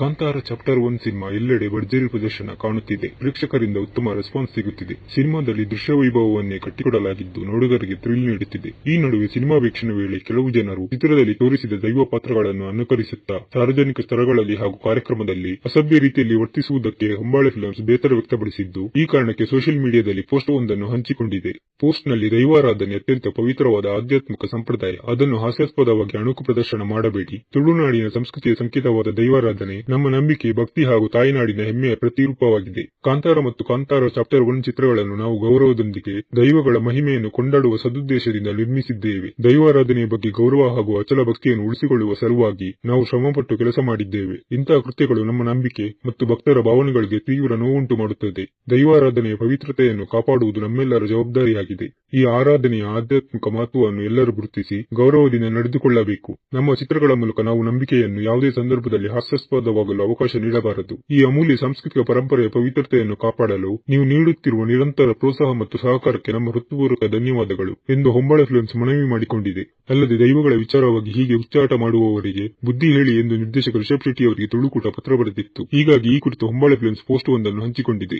Kantara chapter one cinema ಎಲ್ಲೆಡೆ ಭರ್ಜರಿ ಪ್ರದರ್ಶನ ಕಾಣುತ್ತಿದೆ. ಪ್ರೇಕ್ಷಕರಿಂದ ಉತ್ತಮ ರೆಸ್ಪಾನ್ಸ್ ಸಿಗುತ್ತಿದೆ. ಸಿನಿಮಾದಲ್ಲಿ ದೃಶ್ಯ ವೈಭವವನ್ನೇ ಕಟ್ಟಿಕೊಡಲಾಗಿದ್ದು ನೋಡುಗರಿಗೆ ಥ್ರಿಲ್ ನೀಡುತ್ತಿದೆ. ಈ ನಡುವೆ ಸಿನಿಮಾ ವೀಕ್ಷಣೆ ವೇಳೆ ಕೆಲವು ಜನರು ಚಿತ್ರದಲ್ಲಿ ತೋರಿಸಿದ ದೈವ ಪಾತ್ರಗಳನ್ನು ಅನುಕರಿಸುತ್ತಾ ಸಾರ್ವಜನಿಕ ಸ್ಥಳಗಳಲ್ಲಿ ಹಾಗೂ ಕಾರ್ಯಕ್ರಮದಲ್ಲಿ ಅಸಭ್ಯ ರೀತಿಯಲ್ಲಿ ವರ್ತಿಸುವುದಕ್ಕೆ ಹೊಂಬಾಳೆ ಫಿಲ್ಮ್ಸ್ ಬೇಸರ ವ್ಯಕ್ತಪಡಿಸಿದ್ದು, ಈ ಕಾರಣಕ್ಕೆ ಸೋಷಿಯಲ್ ಮೀಡಿಯಾದಲ್ಲಿ ಪೋಸ್ಟ್ ಒಂದನ್ನು ಹಂಚಿಕೊಂಡಿದೆ. ಪೋಸ್ಟ್ನಲ್ಲಿ ದೈವಾರಾಧನೆ ಅತ್ಯಂತ ಪವಿತ್ರವಾದ ಆಧ್ಯಾತ್ಮಿಕ ಸಂಪ್ರದಾಯ. ಅದನ್ನು ಹಾಸ್ಯಾಸ್ಪದವಾಗಿ ಅಣುಕು ಪ್ರದರ್ಶನ ಮಾಡಬೇಡಿ. ತುಳುನಾಡಿನ ಸಂಸ್ಕೃತಿಯ ಸಂಕೇತವಾದ ದೈವಾರಾಧನೆ ನಮ್ಮ ನಂಬಿಕೆ, ಭಕ್ತಿ ಹಾಗೂ ತಾಯಿನಾಡಿನ ಹೆಮ್ಮೆಯ ಪ್ರತಿರೂಪವಾಗಿದೆ. ಕಾಂತಾರ ಮತ್ತು ಕಾಂತಾರ ಚಾಪ್ಟರ್ ಒನ್ ಚಿತ್ರಗಳನ್ನು ನಾವು ಗೌರವದೊಂದಿಗೆ, ದೈವಗಳ ಮಹಿಮೆಯನ್ನು ಕೊಂಡಾಡುವ ಸದುದ್ದೇಶದಿಂದ ನಿರ್ಮಿಸಿದ್ದೇವೆ. ದೈವಾರಾಧನೆಯ ಬಗ್ಗೆ ಗೌರವ ಹಾಗೂ ಅಚಲ ಭಕ್ತಿಯನ್ನು ಉಳಿಸಿಕೊಳ್ಳುವ ಸಲುವಾಗಿ ನಾವು ಶ್ರಮಪಟ್ಟು ಕೆಲಸ ಮಾಡಿದ್ದೇವೆ. ಇಂತಹ ಕೃತ್ಯಗಳು ನಮ್ಮ ನಂಬಿಕೆ ಮತ್ತು ಭಕ್ತರ ಭಾವನೆಗಳಿಗೆ ತೀವ್ರ ನೋವುಂಟು ಮಾಡುತ್ತದೆ. ದೈವಾರಾಧನೆಯ ಪವಿತ್ರತೆಯನ್ನು ಕಾಪಾಡುವುದು ನಮ್ಮೆಲ್ಲರ ಜವಾಬ್ದಾರಿಯಾಗಿದೆ. ಈ ಆರಾಧನೆಯ ಆಧ್ಯಾತ್ಮಿಕ ಮಹತ್ವವನ್ನು ಎಲ್ಲರೂ ಗುರುತಿಸಿ ಗೌರವದಿಂದ ನಡೆದುಕೊಳ್ಳಬೇಕು. ನಮ್ಮ ಚಿತ್ರಗಳ ಮೂಲಕ ನಾವು ನಂಬಿಕೆಯನ್ನು ಯಾವುದೇ ಸಂದರ್ಭದಲ್ಲಿ ಹಾಸ್ಯಾಸ್ಪದವಾಗಲು ಅವಕಾಶ ನೀಡಬಾರದು. ಈ ಅಮೂಲ್ಯ ಸಾಂಸ್ಕೃತಿಕ ಪರಂಪರೆಯ ಪವಿತ್ರತೆಯನ್ನು ಕಾಪಾಡಲು ನೀವು ನೀಡುತ್ತಿರುವ ನಿರಂತರ ಪ್ರೋತ್ಸಾಹ ಮತ್ತು ಸಹಕಾರಕ್ಕೆ ನಮ್ಮ ಹೃತ್ಪೂರ್ವಕ ಧನ್ಯವಾದಗಳು ಎಂದು ಹೊಂಬಾಳೆ ಫಿಲ್ಮ್ಸ್ ಮನವಿ ಮಾಡಿಕೊಂಡಿದೆ. ಅಲ್ಲದೆ ದೈವಗಳ ವಿಚಾರವಾಗಿ ಹೀಗೆ ಉಚ್ಚಾಟ ಮಾಡುವವರಿಗೆ ಬುದ್ಧಿ ಹೇಳಿ ಎಂದು ನಿರ್ದೇಶಕ ರಿಷಬ್ ಶೆಟ್ಟಿ ಅವರಿಗೆ ತುಳುಕೂಟ ಪತ್ರ ಬರೆದಿತ್ತು. ಹೀಗಾಗಿ ಈ ಕುರಿತು ಹೊಂಬಾಳೆ ಫಿಲ್ಮ್ಸ್ ಪೋಸ್ಟ್ ಒಂದನ್ನು ಹಂಚಿಕೊಂಡಿದೆ.